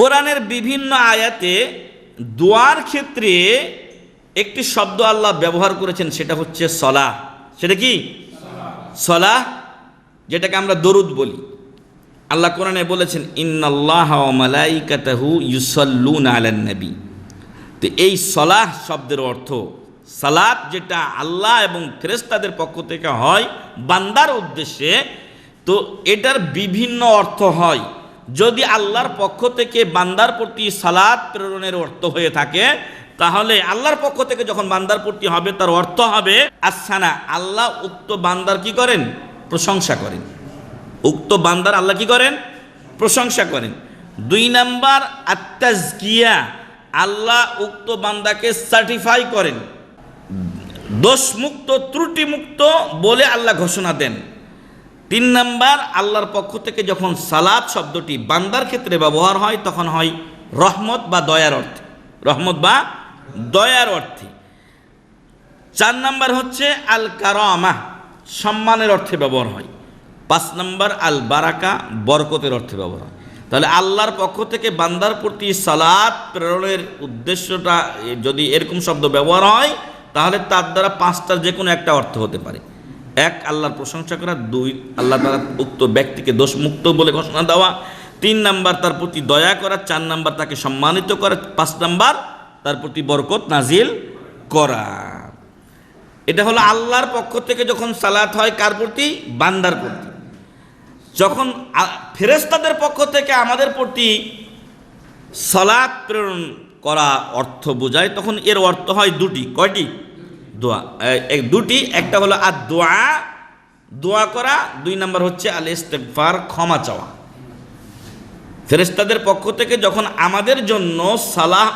কোরআনের বিভিন্ন আয়াতে দোয়ার ক্ষেত্রে একটি শব্দ আল্লাহ ব্যবহার করেছেন, সেটা হচ্ছে সলা সেটা কি? সলা যেটাকে আমরা দরুদ বলি। আল্লাহ কোরআনে বলেছেন, ইন্নাল্লাহ তো এই সলাহ শব্দের অর্থ, সালাত যেটা আল্লাহ এবং ফেরেস্তাদের পক্ষ থেকে হয়, বান্দার উদ্দেশ্যে, তো এটার বিভিন্ন অর্থ হয়। যদি আল্লাহর পক্ষ থেকে বান্দার প্রতি সালাত প্রেরণের অর্থ হয়ে থাকে, তাহলে আল্লাহর পক্ষ থেকে যখন বান্দার প্রতি হবে, তার অর্থ হবে আসানা আল্লাহ উক্ত বান্দার কি করেন? প্রশংসা করেন। উক্ত বান্দার আল্লাহ কি করেন? প্রশংসা করেন। দুই নাম্বার আত্মাজকিয়া আল্লাহ উক্ত বান্দাকে সার্টিফাই করেন। দোষমুক্ত, ত্রুটিমুক্ত বলে আল্লাহ ঘোষণা দেন। তিন নাম্বার, আল্লাহর পক্ষ থেকে যখন সালাদ শব্দটি বান্দার ক্ষেত্রে ব্যবহার হয়, তখন হয় রহমত বা দয়ার অর্থে। রহমত বা দয়ার অর্থে। চার নাম্বার হচ্ছে আল কারামা সম্মানের অর্থে ব্যবহার হয়। পাঁচ নাম্বার আল বারাকা বরকতের অর্থে ব্যবহার হয়। তাহলে আল্লাহর পক্ষ থেকে বান্দার প্রতি সালাদ প্রেরণের উদ্দেশ্যটা যদি এরকম শব্দ ব্যবহার হয়, তাহলে তার দ্বারা পাঁচটার যে কোনো একটা অর্থ হতে পারে। এক, আল্লাহর প্রশংসা করা, দুই, আল্লাহ তারা উক্ত ব্যক্তিকে দোষমুক্ত বলে ঘোষণা দেওয়া, তিন নাম্বার তার প্রতি দয়া করা, চার নাম্বার তাকে সম্মানিত করা, পাঁচ নাম্বার তার প্রতি বরকত নাজিল করা। এটা হলো আল্লাহর পক্ষ থেকে যখন সালাত হয়, কার প্রতি? বান্দার প্রতি। যখন ফেরেস্তাদের পক্ষ থেকে আমাদের প্রতি সালাত প্রেরণ করা অর্থ বোঝায়, তখন এর অর্থ হয় দুটি, কয়টি? দোয়া। এক দুটি, একটা হলো আর দোয়া। দোয়া করা, দুই নাম্বার হচ্ছে আল ইস্তেগফার, ক্ষমা চাওয়া। ফেরেশতাদের পক্ষ থেকে যখন আমাদের জন্য সালাহ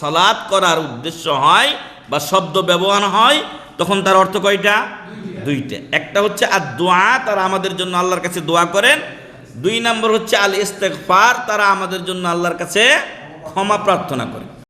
সালাত করার উদ্দেশ্য হয় বা শব্দ ব্যবহার হয়, তখন তার অর্থ কয়টা? দুইটা। একটা হচ্ছে আর দোয়া, তারা আমাদের জন্য আল্লাহর কাছে দোয়া করেন। দুই নম্বর হচ্ছে আল ইস্তেগফার, তারা আমাদের জন্য আল্লাহর কাছে ক্ষমা প্রার্থনা করে